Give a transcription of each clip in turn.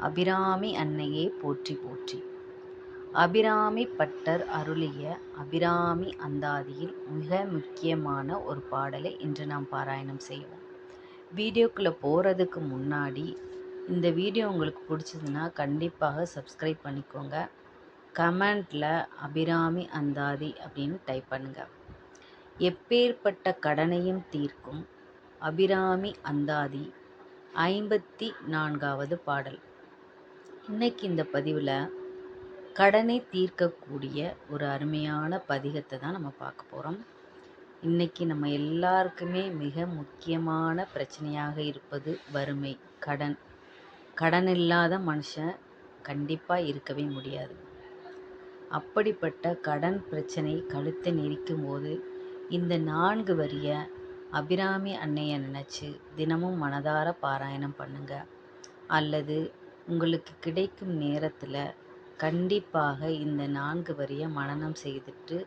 அபிராமி அன்னையே போற்றி போற்றி. அபிராமி பட்டர் அருளிய அபிராமி அந்தாதியில் மிக முக்கியமான ஒரு பாடலை இன்று நாம் பாராயணம் செய்வோம். வீடியோக்குள்ளே போகிறதுக்கு முன்னாடி இந்த வீடியோ உங்களுக்கு பிடிச்சதுன்னா கண்டிப்பாக சப்ஸ்கிரைப் பண்ணிக்கோங்க. கமெண்டில் அபிராமி அந்தாதி அப்படின்னு டைப் பண்ணுங்கள் எப்பேற்பட்ட கடனையும் தீர்க்கும் அபிராமி அந்தாதி ஐம்பத்தி நான்காவது பாடல். இன்னைக்கு இந்த பதிவில் கடனை தீர்க்கக்கூடிய ஒரு அருமையான பதிகத்தை தான் நம்ம பார்க்க போகிறோம் இன்னைக்கு நம்ம எல்லாருக்குமே மிக முக்கியமான பிரச்சனையாக இருப்பது வறுமை கடன். கடன் இல்லாத மனுஷன் கண்டிப்பாக இருக்கவே முடியாது. அப்படிப்பட்ட கடன் பிரச்சனை கழுத்தை நெரிக்கும் போது இந்த நான்கு வரிய அபிராமி அன்னையை நினச்சி தினமும் மனதார பாராயணம் பண்ணுங்க. அல்லது உங்களுக்கு கிடைக்கும் நேரத்தில் கண்டிப்பாக இந்த நான்கு வரியை மனநம் செய்துட்டு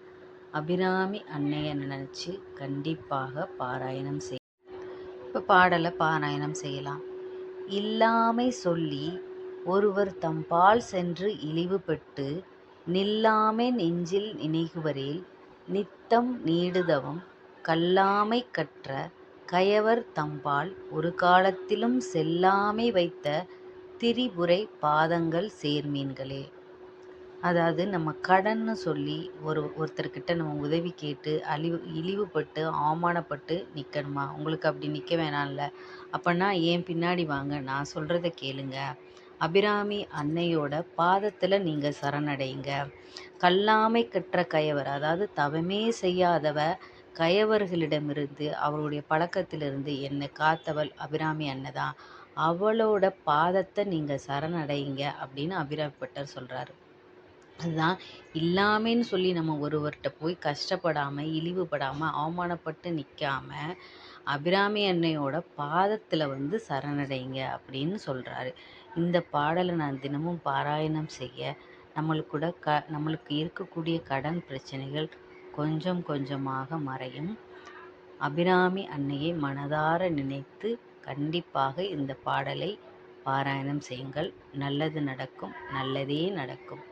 அபிராமி அன்னையை நினச்சி கண்டிப்பாக பாராயணம் செய் இப்போ பாடலை பாராயணம் செய்யலாம். இல்லாமை சொல்லி ஒருவர் தம்பால் சென்று இழிவுபட்டு நில்லாமை நெஞ்சில் நினைகுவரேல் நித்தம் நீடுதவம் கல்லாமை கற்ற கயவர் தம்பால் ஒரு காலத்திலும் செல்லாமை வைத்த திரிபுரை பாதங்கள் சேர்மீன்களே. அதாவது நம்ம கடன்னு சொல்லி ஒரு ஒருத்தர்கிட்ட நம்ம உதவி கேட்டு அழிவு இழிவுபட்டு அவமானப்பட்டு நிற்கணுமா உங்களுக்கு அப்படி நிற்க வேணாம்ல. அப்போனா ஏன் பின்னாடி வாங்க? நான் சொல்கிறத கேளுங்க. அபிராமி அன்னையோட பாதத்தில் நீங்கள் சரணடைங்க. கல்லாமை கற்ற கயவர் அதாவது தவமே செய்யாதவ கயவர்களிடமிருந்து அவருடைய பழக்கத்திலிருந்து என்னை காத்தவள் அபிராமி அன்னை தான் அவளோட பாதத்தை நீங்கள் சரணடையுங்க அப்படின்னு அபிராமிப்பட்டர் சொல்கிறாரு அதுதான் இல்லாமேன்னு சொல்லி நம்ம ஒருவர்கிட்ட போய் கஷ்டப்படாமல் இழிவுபடாமல் அவமானப்பட்டு நிற்காம அபிராமி அன்னையோட பாதத்தில் வந்து சரணடைங்க அப்படின்னு சொல்கிறாரு இந்த பாடலை நான் தினமும் பாராயணம் செய்ய நம்மளுக்கு கூட க நம்மளுக்கு இருக்கக்கூடிய கடன் பிரச்சனைகள் கொஞ்சம் கொஞ்சமாக மறையும். அபிராமி அன்னையை மனதார நினைத்து கண்டிப்பாக இந்த பாடலை பாராயணம் செய்யுங்கள். நல்லது நடக்கும் நல்லதே நடக்கும்.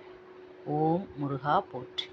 ஓம் முருகா போற்றி.